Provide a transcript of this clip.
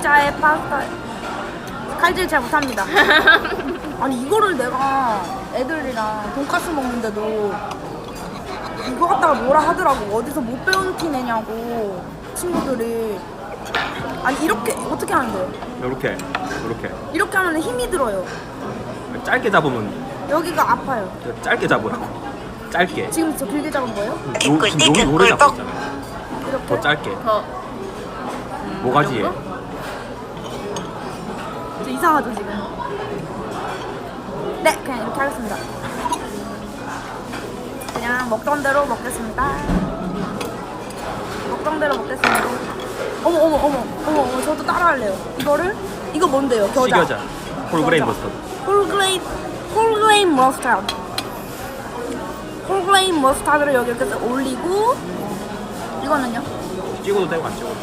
피자에 파스타 칼질 잘 못합니다. 아니 이거를 내가 애들이랑 돈까스 먹는데도 이거 갖다가 뭐라 하더라고 어디서 못 배운 티 내냐고 친구들이 아니 이렇게 어떻게 하는데요? 요렇게 요렇게 이렇게 하면 힘이 들어요. 짧게 잡으면 여기가 아파요. 짧게 잡으라고 짧게 지금 저 길게 잡은 거예요? 요, 지금 여기 오래 잡고 있잖아요 이렇게? 더 짧게 더 모가지에 저 이상하죠 지금? 네 그냥 이렇게 하겠습니다. 그냥 먹던 대로 먹겠습니다. 먹던 대로 먹겠습니다. 어머 어머 어머 어머 어머 저도 따라할래요. 이거를 이거 뭔데요? 겨자. 식여자 홀그레인 겨자. 머스터드 홀그레인 홀그레인 머스타드. 홀그레인 머스타드를 여기 이렇게 올리고 이거는요? 찍어도 되고 안 찍어도 돼